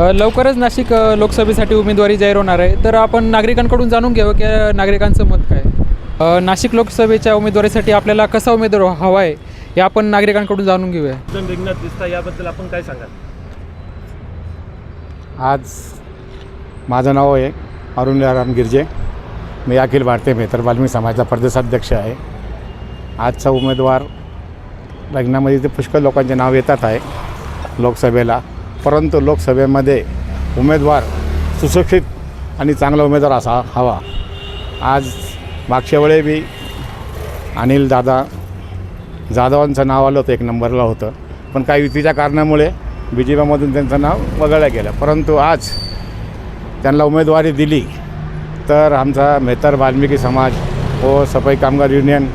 लवकरच नाशिक लोकसभेसाठी उमेदवारी जाहीर होणार आहे. तर आपण नागरिकांकडून जाणून घ्यावं की नागरिकांचं मत काय नाशिक लोकसभेच्या उमेदवारीसाठी आपल्याला कसा उमेदवार हवा आहे हे आपण नागरिकांकडून जाणून घेऊया. एकदम रिंगणात दिसता याबद्दल आपण काय सांगाल? आज माझं नाव आहे अरुण राम गिरजे. मी अखिल भारतीय मेहतर वाल्मी समाजाचा प्रदेशाध्यक्ष आहे. आजचा उमेदवार लग्नामध्ये ते पुष्कळ लोकांचे नाव येतात आहे लोकसभेला. परंतु लोकसभेमध्ये उमेदवार सुशिक्षित आणि चांगला उमेदवार असा हवा. आज मागच्या वेळी बी अनिल दादा जाधवांचं नाव आलं होतं एक नंबरला होतं. पण काही युतीच्या कारणामुळे बी जे पीमधून त्यांचं नाव वगळलं गेलं. परंतु आज त्यांना उमेदवारी दिली तर आमचा मेहतर वाल्मिकी समाज व सफाई कामगार युनियन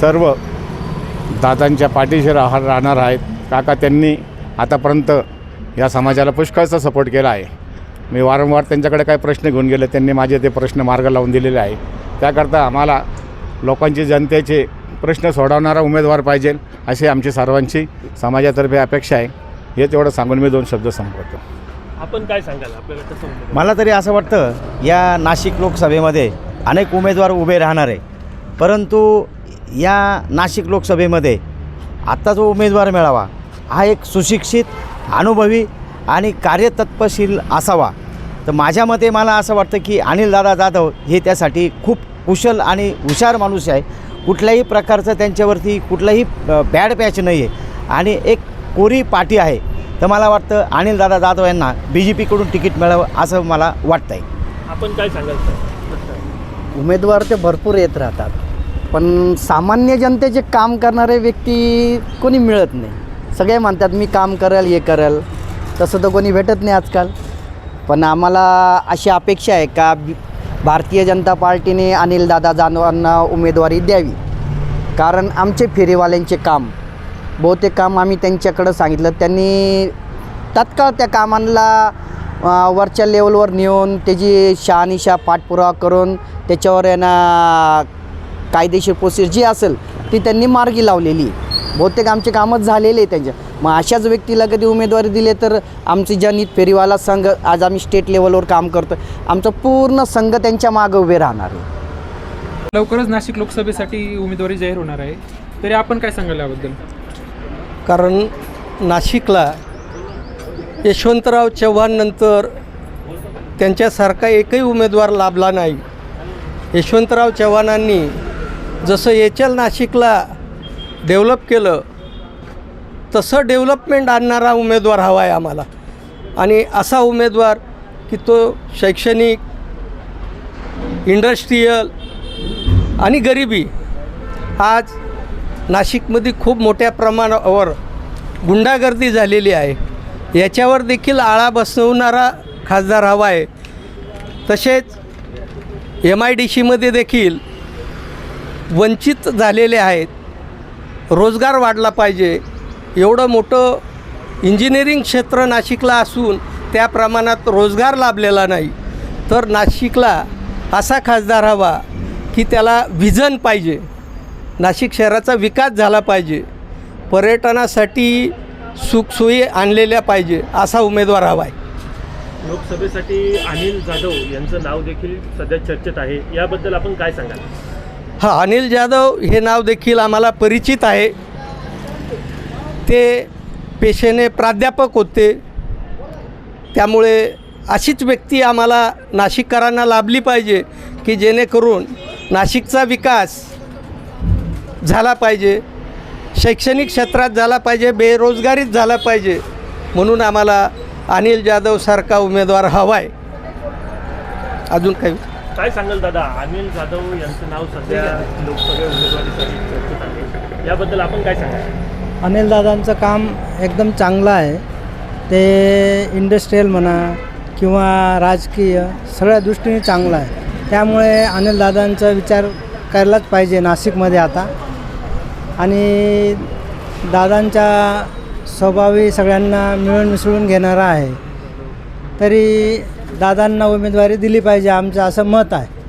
सर्व दादांच्या पाठीशी राह राहणार आहेत. काका त्यांनी आतापर्यंत या समाजाला पुष्कळचा सपोर्ट केला आहे. मी वारंवार त्यांच्याकडे काय प्रश्न घेऊन गेले त्यांनी माझे ते प्रश्न मार्ग लावून दिलेले आहे. त्याकरता आम्हाला लोकांचे जनतेचे प्रश्न सोडवणारा उमेदवार पाहिजे अशी आमची सर्वांची समाजातर्फे अपेक्षा आहे. हे तेवढं सांगून मी दोन शब्द संपवतो आपण काय सांगाल? आपल्याला कसं मला तरी असं वाटतं या नाशिक लोकसभेमध्ये अनेक उमेदवार उभे राहणार आहे. परंतु या नाशिक लोकसभेमध्ये आत्ता जो उमेदवार मिळावा हा एक सुशिक्षित अनुभवी आणि कार्यतत्परशील असावा. तर माझ्या मते मला असं वाटतं की अनिलदादा जाधव हे त्यासाठी खूप कुशल आणि हुशार माणूस आहे. कुठल्याही प्रकारचं त्यांच्यावरती कुठलाही बॅड पॅच नाही आहे आणि एक कोरी पाठी आहे. तर मला वाटतं अनिलदादा जाधव यांना बी जे पीकडून तिकीट मिळावं असं मला वाटतं आहे आपण काय सांगाल सर? उमेदवार ते भरपूर येत राहतात. पण सामान्य जनतेचे काम करणारे व्यक्ती कोणी मिळत नाही. सगळे म्हणतात मी काम करेल हे करेल. तसं तर कोणी भेटत नाही आजकाल. पण आम्हाला अशी अपेक्षा आहे का भारतीय जनता पार्टीने अनिलदादा जानवांना उमेदवारी द्यावी. कारण आमचे फेरीवाल्यांचे काम बहुतेक काम आम्ही त्यांच्याकडं सांगितलं. त्यांनी तत्काळ त्या कामांना वरच्या लेवलवर नेऊन त्याची शहानिशा पाठपुरावा करून त्याच्यावर यांना कायदेशीर प्रोसेस जी असेल ती त्यांनी मार्गी लावलेली. आहे. बहुतेक आमचे कामच झालेले आहे त्यांच्या मग अशाच व्यक्तीला कधी उमेदवारी दिले तर आमची जनहित फेरीवाला संघ आज आम्ही स्टेट लेवलवर काम करतो आमचा पूर्ण संघ त्यांच्या मागं उभे राहणार आहे. लवकरच नाशिक लोकसभेसाठी उमेदवारी जाहीर होणार आहे. तरी आपण काय सांगाल याबद्दल? कारण नाशिकला यशवंतराव चव्हाणनंतर त्यांच्यासारखा एकही उमेदवार लाभला नाही. यशवंतराव चव्हाणांनी जसं एच एल नाशिकला डेव्हलप केलं तसं डेव्हलपमेंट आणणारा उमेदवार हवा आहे आम्हाला. आणि असा उमेदवार की तो शैक्षणिक इंडस्ट्रीयल आणि गरिबी आज नाशिकमध्ये खूप मोठ्या प्रमाणावर गुंडागर्दी झालेली आहे. याच्यावर देखील आळा बसवणारा खासदार हवा आहे तसेच एम आय डी सीमध्ये देखील वंचित झालेले आहेत. रोजगार वाढला पाहिजे. एवढं मोठं इंजिनिअरिंग क्षेत्र नाशिकला असून त्या प्रमाणात रोजगार लाभलेला नाही. तर नाशिकला असा खासदार हवा की त्याला व्हिजन पाहिजे. नाशिक शहराचा विकास झाला पाहिजे. पर्यटनासाठी सुखसोयी आणलेल्या पाहिजे असा उमेदवार हवा आहे. लोकसभेसाठी अनिल जाधव यांचं नाव देखील सध्या चर्चेत आहे. याबद्दल आपण काय सांगाल? हा अनिल जाधव हे नाव देखील आम्हाला परिचित आहे. ते पेशेने प्राध्यापक होते. त्यामुळे अशीच व्यक्ती आम्हाला नाशिककरांना लाभली पाहिजे की जेणेकरून नाशिकचा विकास झाला पाहिजे शैक्षणिक क्षेत्रात झाला पाहिजे बेरोजगारीत झाला पाहिजे म्हणून आम्हाला अनिल जाधवसारखा उमेदवार हवा आहे अजून काही काय सांगाल दादा? अनिल जाधव यांचं नाव सध्या लोकसभा उमेदवारीसाठी चर्चेत आहे. याबद्दल आपण काय सांगाल? अनिलदादांचं काम एकदम चांगलं आहे. ते इंडस्ट्रीयल म्हणा किंवा राजकीय सगळ्या दृष्टीने चांगलं आहे. त्यामुळे अनिलदादांचा विचार करायलाच पाहिजे नाशिकमध्ये आता. आणि दादांच्या स्वभावही सगळ्यांना मिळून मिसळून घेणारा आहे. तरी दादांना उमेदवारी दिली पाहिजे आमचं असं मत आहे.